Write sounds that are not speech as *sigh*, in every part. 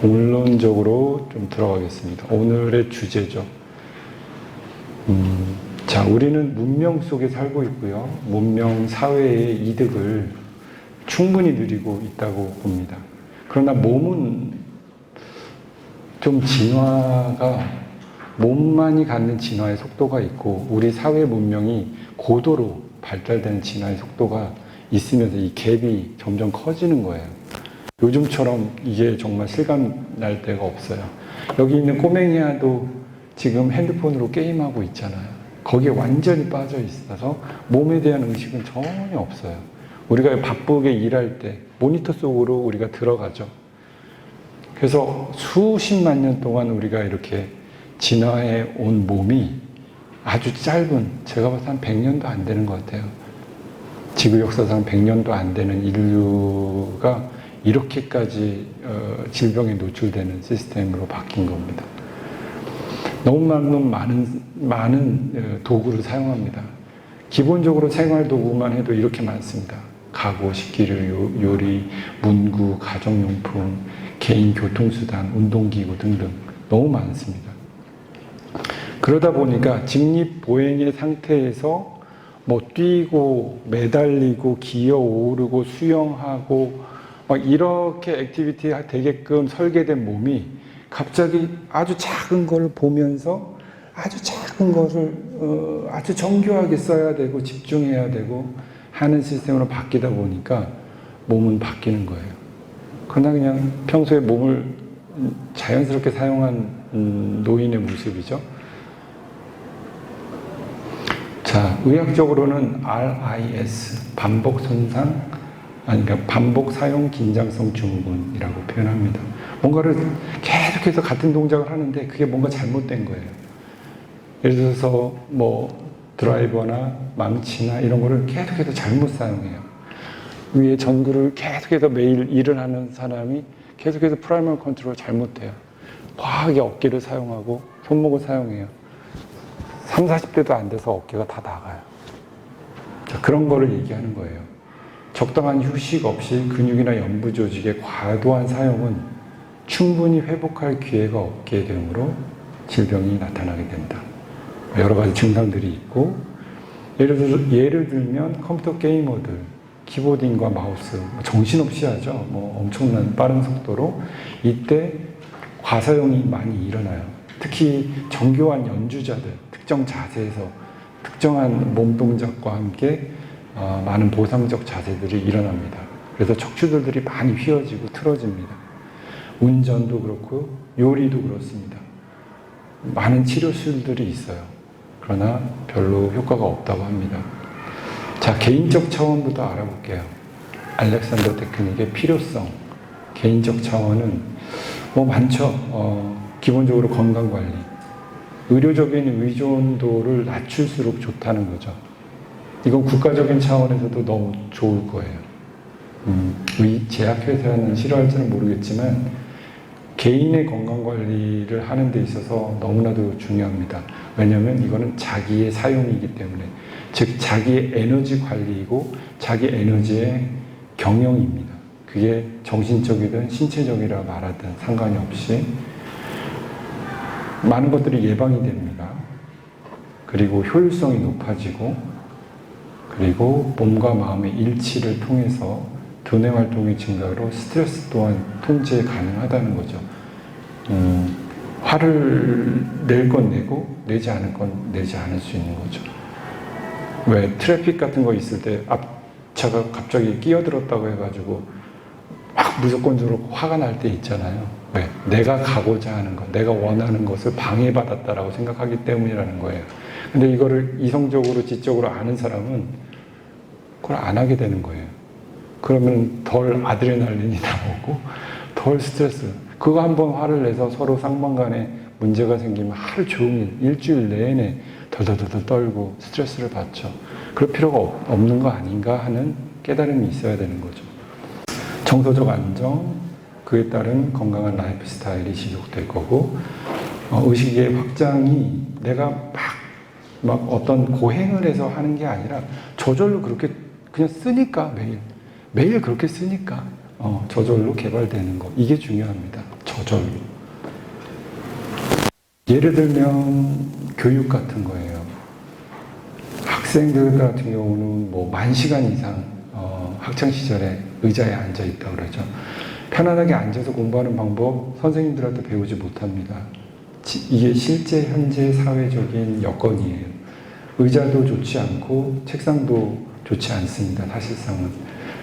본론적으로 좀 들어가겠습니다. 오늘의 주제죠. 음, 자, 우리는 문명 속에 살고 있고요. 문명 사회의 이득을 충분히 누리고 있다고 봅니다. 그러나 몸은 좀 진화가 몸만이 갖는 진화의 속도가 있고 우리 사회 문명이 고도로 발달되는 진화의 속도가 있으면서 이 갭이 점점 커지는 거예요. 요즘처럼 이게 정말 실감 날 때가 없어요. 여기 있는 꼬맹이야도 지금 핸드폰으로 게임하고 있잖아요. 거기에 완전히 빠져 있어서 몸에 대한 의식은 전혀 없어요. 우리가 바쁘게 일할 때 모니터 속으로 우리가 들어가죠. 그래서 수십만 년 동안 우리가 이렇게 진화해 온 몸이 아주 짧은, 제가 봐서 한 100년도 안 되는 것 같아요. 지구 역사상 100년도 안 되는 인류가 이렇게까지 어, 질병에 노출되는 시스템으로 바뀐 겁니다. 너무 많은, 많은, 많은 어, 도구를 사용합니다. 기본적으로 생활 도구만 해도 이렇게 많습니다. 가구, 식기류, 요- 요리, 문구, 가정용품, 개인 교통수단, 운동기구 등등 너무 많습니다. 그러다 보니까 직립보행의 상태에서 뭐 뛰고 매달리고 기어 오르고 수영하고 막 이렇게 액티비티 되게끔 설계된 몸이 갑자기 아주 작은 걸 보면서 아주 작은 것을 어, 아주 정교하게 써야 되고 집중해야 되고 하는 시스템으로 바뀌다 보니까 몸은 바뀌는 거예요. 그러나 그냥 평소에 몸을 음, 자연스럽게 사용한 음, 노인의 모습이죠. 자, 의학적으로는 RIS, 반복 손상, 그러니까 반복 사용 긴장성 증후군이라고 표현합니다. 뭔가를 계속해서 같은 동작을 하는데 그게 뭔가 잘못된 거예요. 예를 들어서 뭐 드라이버나 망치나 이런 거를 계속해서 잘못 사용해요. 위에 전구를 계속해서 매일 일을 하는 사람이 계속해서 프라이머리 컨트롤을 잘못해요. 과하게 어깨를 사용하고 손목을 사용해요. 3, 40대도 안 돼서 어깨가 다 나가요. 자, 그런 거를 얘기하는 거예요. 적당한 휴식 없이 근육이나 연부 조직의 과도한 사용은 충분히 회복할 기회가 없게 되므로 질병이 나타나게 된다. 여러 가지 증상들이 있고, 예를, 들, 예를 들면 컴퓨터 게이머들, 키보딩과 마우스, 정신없이 하죠. 뭐 엄청난 빠른 속도로. 이때 과사용이 많이 일어나요. 특히 정교한 연주자들, 특정 자세에서 특정한 몸 동작과 함께 어, 많은 보상적 자세들이 일어납니다. 그래서 척추들이 많이 휘어지고 틀어집니다. 운전도 그렇고 요리도 그렇습니다. 많은 치료술들이 있어요. 그러나 별로 효과가 없다고 합니다. 자, 개인적 차원부터 알아볼게요. 알렉산더 테크닉의 필요성. 개인적 차원은 뭐 많죠. 어, 기본적으로 건강 관리. 의료적인 의존도를 낮출수록 좋다는 거죠. 이건 국가적인 차원에서도 너무 좋을 거예요. 음, 의 제약회사는 싫어할지는 모르겠지만 개인의 건강 관리를 하는 데 있어서 너무나도 중요합니다. 왜냐하면 이거는 자기의 사용이기 때문에 즉 자기의 에너지 관리이고 자기 에너지의 경영입니다. 그게 정신적이든 신체적이라 말하든 상관이 없이 많은 것들이 예방이 됩니다. 그리고 효율성이 높아지고 그리고 몸과 마음의 일치를 통해서 두뇌 활동의 증가로 스트레스 또한 통제 가능하다는 거죠. 음, 화를 낼 건 내고 내지 않을 건 내지 않을 수 있는 거죠. 왜 트래픽 같은 거 있을 때 앞차가 갑자기 끼어들었다고 해가지고 막 무조건적으로 화가 날 때 있잖아요. 왜? 내가 가고자 하는 것, 내가 원하는 것을 방해받았다라고 생각하기 때문이라는 거예요. 근데 이거를 이성적으로, 지적으로 아는 사람은 그걸 안 하게 되는 거예요. 그러면 덜 아드레날린이 나오고 덜 스트레스. 그거 한번 화를 내서 서로 쌍방간에 문제가 생기면 하루 종일, 일주일 내내 덜덜덜덜 떨고 스트레스를 받죠. 그럴 필요가 없- 없는 거 아닌가 하는 깨달음이 있어야 되는 거죠. 정서적 안정, 그에 따른 건강한 라이프 스타일이 지속될 거고, 어, 의식의 확장이 내가 막, 막 어떤 고행을 해서 하는 게 아니라 저절로 그렇게 그냥 쓰니까 매일. 매일 그렇게 쓰니까 어, 저절로 개발되는 거. 이게 중요합니다. 저절로. 예를 들면 교육 같은 거예요. 학생들 같은 경우는 뭐 만 시간 이상 어, 학창 시절에 의자에 앉아 있다 그러죠. 편안하게 앉아서 공부하는 방법 선생님들한테 배우지 못합니다. 지- 이게 실제 현재 사회적인 여건이에요. 의자도 좋지 않고 책상도 좋지 않습니다. 사실상은.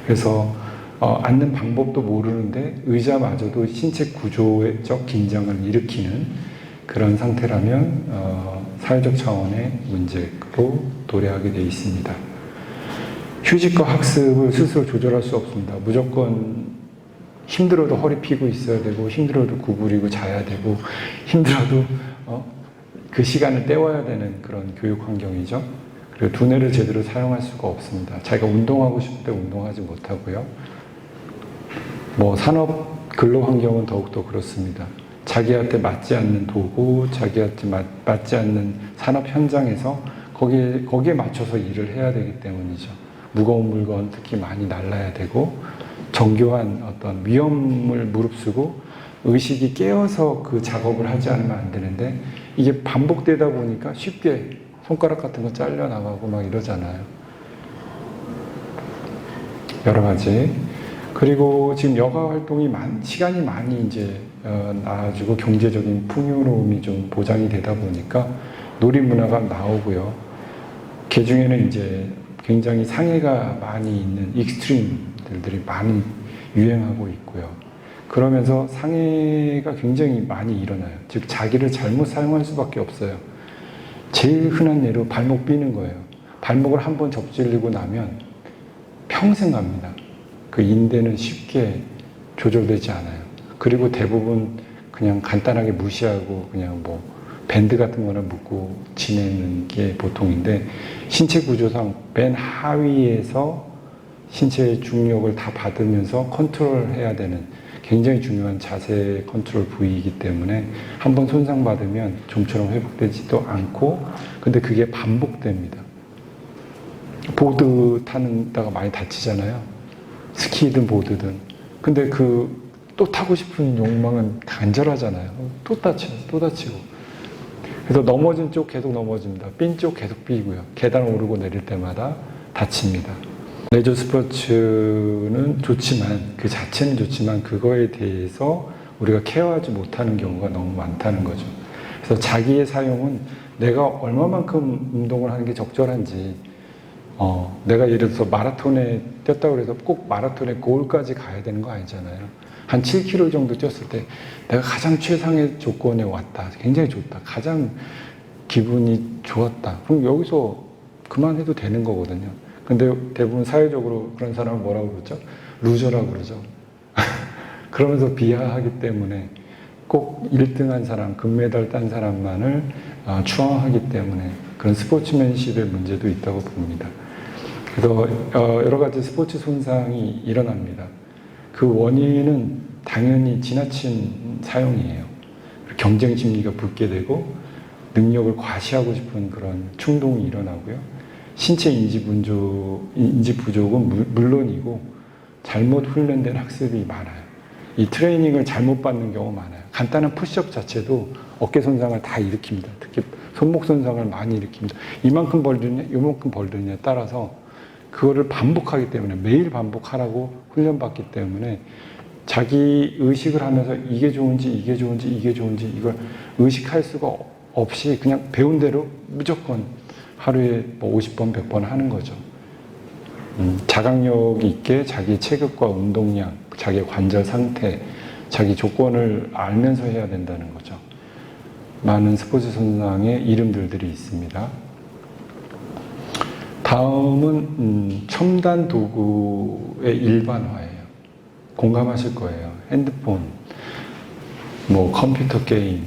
그래서 어, 앉는 방법도 모르는데 의자마저도 신체 구조적 긴장을 일으키는 그런 상태라면 어, 사회적 차원의 문제로 도래하게 되어 있습니다. 휴식과 학습을 스스로 조절할 수 없습니다. 무조건 힘들어도 허리 피고 있어야 되고 힘들어도 구부리고 자야 되고 힘들어도 어, 그 시간을 때워야 되는 그런 교육 환경이죠. 그리고 두뇌를 제대로 사용할 수가 없습니다. 자기가 운동하고 싶을 때 운동하지 못하고요. 뭐 산업 근로 환경은 더욱더 그렇습니다. 자기한테 맞지 않는 도구, 자기한테 맞, 맞지 않는 산업 현장에서 거기에, 거기에 맞춰서 일을 해야 되기 때문이죠. 무거운 물건 특히 많이 날라야 되고 정교한 어떤 위험을 무릅쓰고 의식이 깨어서 그 작업을 하지 않으면 안 되는데 이게 반복되다 보니까 쉽게 손가락 같은 거 잘려 나가고 막 이러잖아요. 여러 가지. 그리고 지금 여가 활동이 많, 시간이 많이 이제 어, 나아지고 경제적인 풍요로움이 좀 보장이 되다 보니까 놀이 문화가 나오고요. 그 중에는 이제 굉장히 상해가 많이 있는 익스트림 들이 많이 유행하고 있고요. 그러면서 상해가 굉장히 많이 일어나요. 즉 자기를 잘못 사용할 수밖에 없어요. 제일 흔한 예로 발목 삐는 거예요. 발목을 한 번 접질리고 나면 평생 갑니다. 그 인대는 쉽게 조절되지 않아요. 그리고 대부분 그냥 간단하게 무시하고 그냥 뭐 밴드 같은 거나 묶고 지내는 게 보통인데 신체 구조상 맨 하위에서 신체의 중력을 다 받으면서 컨트롤 해야 되는 굉장히 중요한 자세 컨트롤 부위이기 때문에 한번 손상받으면 좀처럼 회복되지도 않고 근데 그게 반복됩니다. 보드 타는 다가 많이 다치잖아요. 스키든 보드든. 근데 그 또 타고 싶은 욕망은 간절하잖아요. 또 다치고 또 다치고. 그래서 넘어진 쪽 계속 넘어집니다. 삔 쪽 계속 삐고요. 계단 오르고 내릴 때마다 다칩니다. 레저 스포츠는 좋지만 그 자체는 좋지만 그거에 대해서 우리가 케어하지 못하는 경우가 너무 많다는 거죠. 그래서 자기의 사용은 내가 얼마만큼 운동을 하는 게 적절한지 어, 내가 예를 들어서 마라톤에 뛰었다고 해서 꼭 마라톤의 골까지 가야 되는 거 아니잖아요. 한 7km 정도 뛰었을 때 내가 가장 최상의 조건에 왔다. 굉장히 좋다. 가장 기분이 좋았다. 그럼 여기서 그만해도 되는 거거든요. 근데 대부분 사회적으로 그런 사람을 뭐라고 그러죠? 루저라고 그러죠. *laughs* 그러면서 비하하기 때문에 꼭 1등한 사람, 금메달 딴 사람만을 어, 추앙하기 때문에 그런 스포츠맨십의 문제도 있다고 봅니다. 그래서 어, 여러 가지 스포츠 손상이 일어납니다. 그 원인은 당연히 지나친 사용이에요. 경쟁 심리가 붙게 되고 능력을 과시하고 싶은 그런 충동이 일어나고요. 신체 인지 부족, 인지 부족은 물- 물론이고 잘못 훈련된 학습이 많아요. 이 트레이닝을 잘못 받는 경우 많아요. 간단한 푸시업 자체도 어깨 손상을 다 일으킵니다. 특히 손목 손상을 많이 일으킵니다. 이만큼 벌리냐, 이만큼 벌리냐에 따라서 그거를 반복하기 때문에 매일 반복하라고 훈련받기 때문에 자기 의식을 하면서 이게 좋은지 이게 좋은지 이게 좋은지 이걸 의식할 수가 없이 그냥 배운 대로 무조건 하루에 뭐 50번, 100번 하는 거죠. 음, 자각력 있게 자기 체급과 운동량, 자기 관절 상태, 자기 조건을 알면서 해야 된다는 거죠. 많은 스포츠 손상의 이름들들이 있습니다. 다음은 음, 첨단 도구의 일반화예요. 공감하실 거예요. 핸드폰, 뭐 컴퓨터 게임,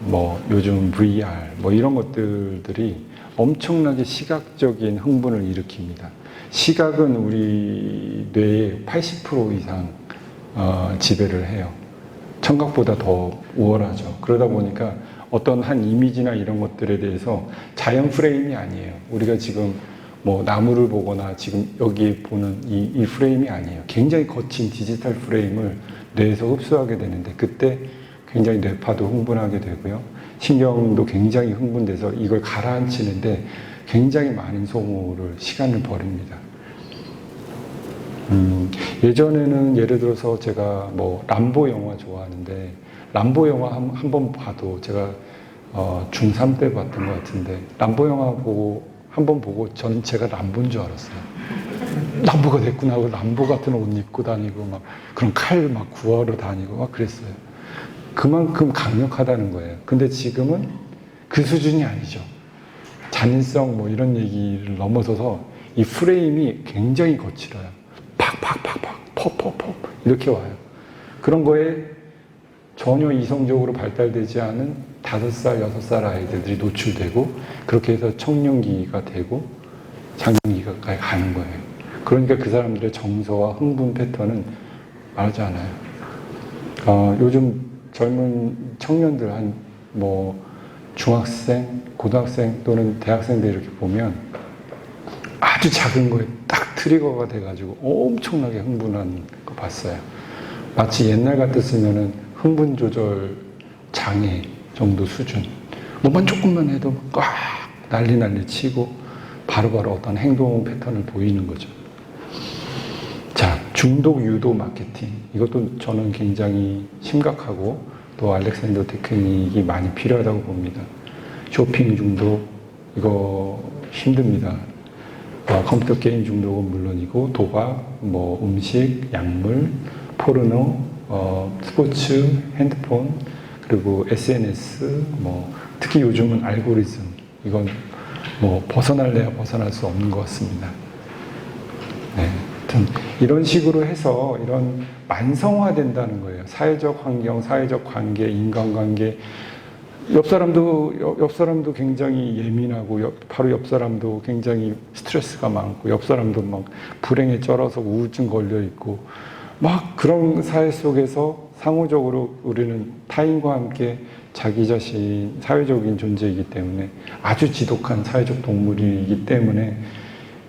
뭐 요즘 VR, 뭐 이런 것들들이 엄청나게 시각적인 흥분을 일으킵니다. 시각은 우리 뇌의 80% 이상 어, 지배를 해요. 청각보다 더 우월하죠. 그러다 보니까 어떤 한 이미지나 이런 것들에 대해서 자연 프레임이 아니에요. 우리가 지금 뭐 나무를 보거나 지금 여기 보는 이, 이 프레임이 아니에요. 굉장히 거친 디지털 프레임을 뇌에서 흡수하게 되는데 그때 굉장히 뇌파도 흥분하게 되고요. 신경도 굉장히 흥분돼서 이걸 가라앉히는데 굉장히 많은 소모를 시간을 버립니다. 음, 예전에는 예를 들어서 제가 뭐 람보 영화 좋아하는데 람보 영화 한번 봐도 제가 어, 중3 때 봤던 것 같은데 람보 영화 보고 한 번 보고 저는 제가 람보인 줄 알았어요. 람보가 됐구나 하고 람보 같은 옷 입고 다니고 막 그런 칼 막 구하러 다니고 막 그랬어요. 그만큼 강력하다는 거예요. 근데 지금은 그 수준이 아니죠. 잔인성 뭐 이런 얘기를 넘어서서 이 프레임이 굉장히 거칠어요. 팍팍팍팍 퍼퍼퍼 이렇게 와요. 그런 거에 전혀 이성적으로 발달되지 않은 다섯 살, 여섯 살 아이들이 노출되고 그렇게 해서 청년기가 되고 장년기가 가는 거예요. 그러니까 그 사람들의 정서와 흥분 패턴은 말하지 않아요. 어, 요즘 젊은 청년들 한 뭐 중학생, 고등학생 또는 대학생들 이렇게 보면 아주 작은 거에 딱 트리거가 돼가지고 엄청나게 흥분한 거 봤어요. 마치 옛날 같았으면은 흥분 조절 장애 정도 수준. 뭐만 조금만 해도 꽉 난리 난리 치고 바로바로 어떤 행동 패턴을 보이는 거죠. 자, 중독 유도 마케팅. 이것도 저는 굉장히 심각하고 또 알렉산더 테크닉이 많이 필요하다고 봅니다. 쇼핑 중독, 이거 힘듭니다. 어, 컴퓨터 게임 중독은 물론이고 도박, 뭐 음식, 약물, 포르노, 어, 스포츠, 핸드폰, 그리고 SNS, 뭐 특히 요즘은 알고리즘 이건 뭐 벗어날래야 벗어날 수 없는 것 같습니다. 네, 하여튼 이런 식으로 해서 이런 만성화된다는 거예요. 사회적 환경, 사회적 관계, 인간관계. 옆 사람도 옆, 옆 사람도 굉장히 예민하고 옆, 바로 옆 사람도 굉장히 스트레스가 많고 옆 사람도 막 불행에 쩔어서 우울증 걸려 있고 막 그런 사회 속에서 상호적으로 우리는 타인과 함께 자기 자신 사회적인 존재이기 때문에 아주 지독한 사회적 동물이기 때문에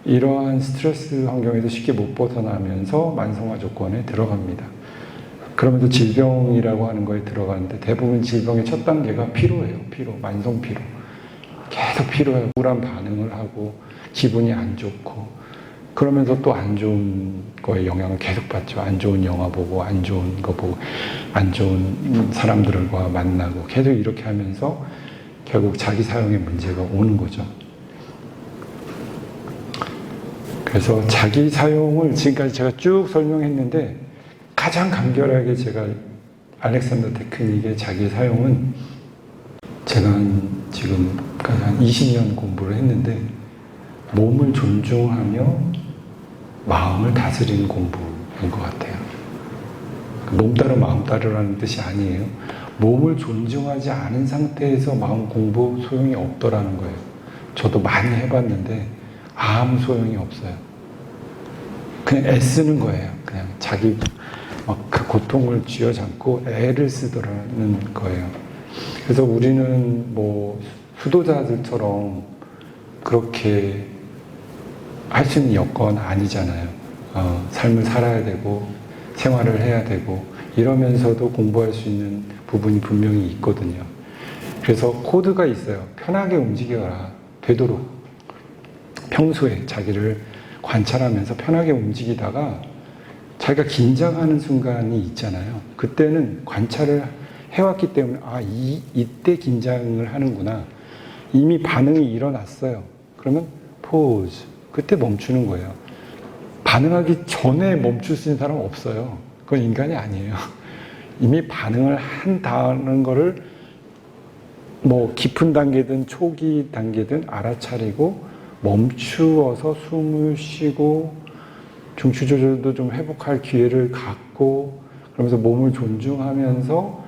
이러한 스트레스 환경에서 쉽게 못 벗어나면서 만성화 조건에 들어갑니다. 그러면서 질병이라고 하는 거에 들어가는데 대부분 질병의 첫 단계가 피로예요. 피로, 만성 피로. 계속 피로해 우울한 반응을 하고 기분이 안 좋고 그러면서 또 안 좋은 거에 영향을 계속 받죠. 안 좋은 영화 보고 안 좋은 거 보고 안 좋은 사람들과 만나고 계속 이렇게 하면서 결국 자기 사용의 문제가 오는 거죠. 그래서 자기 사용을 지금까지 제가 쭉 설명했는데 가장 간결하게 제가 알렉산더 테크닉의 자기 사용은 제가 한 지금까지 한 20년 공부를 했는데 몸을 존중하며 마음을 다스리는 공부인 것 같아요. 몸 따라 마음 따르라는 뜻이 아니에요. 몸을 존중하지 않은 상태에서 마음 공부 소용이 없더라는 거예요. 저도 많이 해봤는데 아무 소용이 없어요. 그냥 애쓰는 거예요. 그냥 자기 막 그 고통을 쥐어잡고 애를 쓰더라는 거예요. 그래서 우리는 뭐 수도자들처럼 그렇게 할 수 있는 여건 아니잖아요. 어, 삶을 살아야 되고 생활을 해야 되고 이러면서도 공부할 수 있는 부분이 분명히 있거든요. 그래서 코드가 있어요. 편하게 움직여라. 되도록. 평소에 자기를 관찰하면서 편하게 움직이다가 자기가 긴장하는 순간이 있잖아요. 그때는 관찰을 해왔기 때문에 아, 이, 이때 긴장을 하는구나. 이미 반응이 일어났어요. 그러면 포즈. 그때 멈추는 거예요. 반응하기 전에 멈출 수 있는 사람은 없어요. 그건 인간이 아니에요. *laughs* 이미 반응을 한다는 거를 뭐 깊은 단계든 초기 단계든 알아차리고 멈추어서 숨을 쉬고 중추 조절도 좀 회복할 기회를 갖고 그러면서 몸을 존중하면서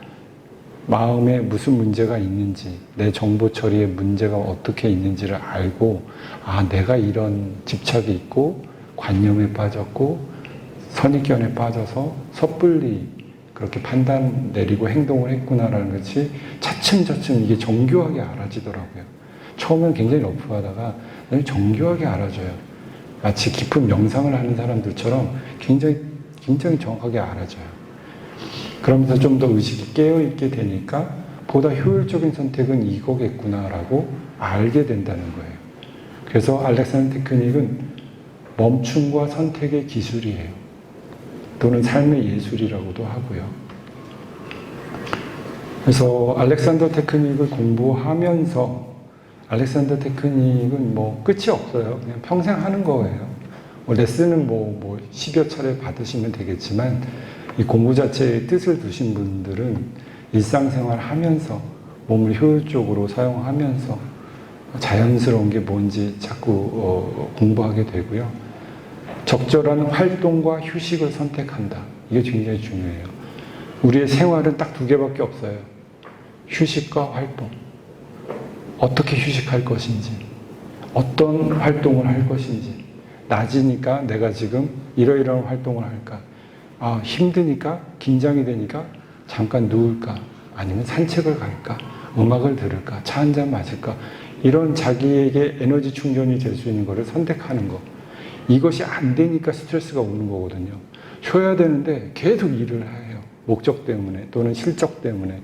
마음에 무슨 문제가 있는지 내 정보 처리에 문제가 어떻게 있는지를 알고 아 내가 이런 집착이 있고 관념에 빠졌고 선입견에 빠져서 섣불리 그렇게 판단 내리고 행동을 했구나라는 것이 차츰차츰 이게 정교하게 알아지더라고요. 처음엔 굉장히 러프하다가 정교하게 알아져요. 마치 깊은 명상을 하는 사람들처럼 굉장히 굉장히 정확하게 알아져요. 그러면서 좀 더 의식이 깨어 있게 되니까 보다 효율적인 선택은 이거겠구나라고 알게 된다는 거예요. 그래서 알렉산더 테크닉은 멈춤과 선택의 기술이에요. 또는 삶의 예술이라고도 하고요. 그래서 알렉산더 테크닉을 공부하면서 알렉산더 테크닉은 뭐 끝이 없어요. 그냥 평생 하는 거예요. 뭐 레슨은 뭐, 뭐 10여 차례 받으시면 되겠지만 이 공부 자체에 뜻을 두신 분들은 일상생활 하면서 몸을 효율적으로 사용하면서 자연스러운 게 뭔지 자꾸 어, 공부하게 되고요. 적절한 활동과 휴식을 선택한다. 이게 굉장히 중요해요. 우리의 생활은 딱 두 개밖에 없어요. 휴식과 활동. 어떻게 휴식할 것인지, 어떤 활동을 할 것인지. 낮이니까 내가 지금 이러이러한 활동을 할까? 아, 힘드니까, 긴장이 되니까 잠깐 누울까? 아니면 산책을 갈까? 음악을 들을까? 차 한 잔 마실까? 이런 자기에게 에너지 충전이 될 수 있는 것을 선택하는 거. 이것이 안 되니까 스트레스가 오는 거거든요. 쉬어야 되는데 계속 일을 해요. 목적 때문에 또는 실적 때문에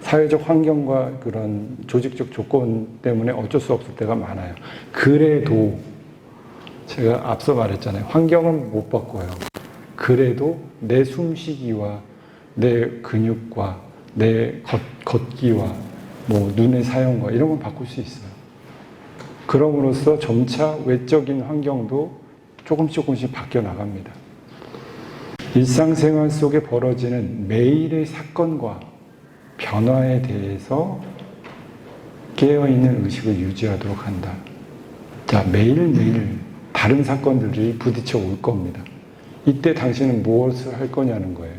사회적 환경과 그런 조직적 조건 때문에 어쩔 수 없을 때가 많아요. 그래도 제가 앞서 말했잖아요. 환경은 못 바꿔요. 그래도 내 숨쉬기와 내 근육과 내 걷, 걷기와 뭐 눈의 사용과 이런 건 바꿀 수 있어요. 그럼으로써 점차 외적인 환경도 조금씩 조금씩 바뀌어 나갑니다. 일상생활 속에 벌어지는 매일의 사건과 변화에 대해서 깨어있는 의식을 유지하도록 한다. 자, 매일매일 다른 사건들이 부딪혀 올 겁니다. 이때 당신은 무엇을 할 거냐는 거예요.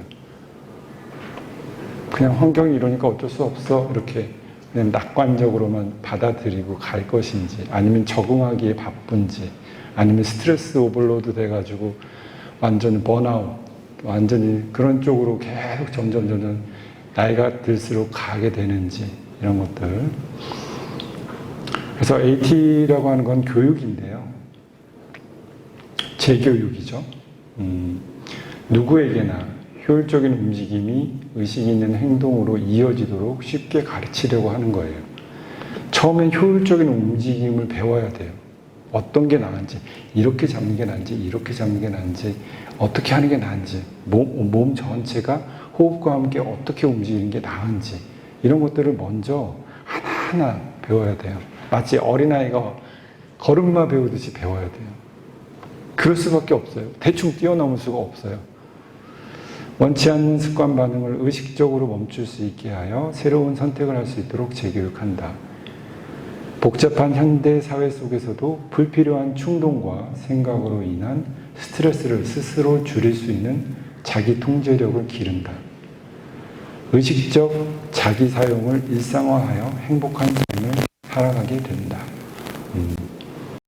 그냥 환경이 이러니까 어쩔 수 없어. 이렇게 그냥 낙관적으로만 받아들이고 갈 것인지, 아니면 적응하기에 바쁜지, 아니면 스트레스 오버로드 돼가지고 완전 번아웃, 완전히 그런 쪽으로 계속 점점 점점 나이가 들수록 가게 되는지 이런 것들. 그래서 AT라고 하는 건 교육인데요. 재교육이죠. 음, 누구에게나 효율적인 움직임이 의식 있는 행동으로 이어지도록 쉽게 가르치려고 하는 거예요. 처음엔 효율적인 움직임을 배워야 돼요. 어떤 게 나은지, 이렇게 잡는 게 나은지, 이렇게 잡는 게 나은지, 어떻게 하는 게 나은지, 몸, 몸 전체가 호흡과 함께 어떻게 움직이는 게 나은지, 이런 것들을 먼저 하나하나 배워야 돼요. 마치 어린아이가 걸음마 배우듯이 배워야 돼요. 그럴 수밖에 없어요. 대충 뛰어넘을 수가 없어요. 원치 않는 습관 반응을 의식적으로 멈출 수 있게 하여 새로운 선택을 할 수 있도록 재교육한다. 복잡한 현대 사회 속에서도 불필요한 충동과 생각으로 인한 스트레스를 스스로 줄일 수 있는 자기 통제력을 기른다. 의식적 자기 사용을 일상화하여 행복한 삶을 살아가게 된다. 음.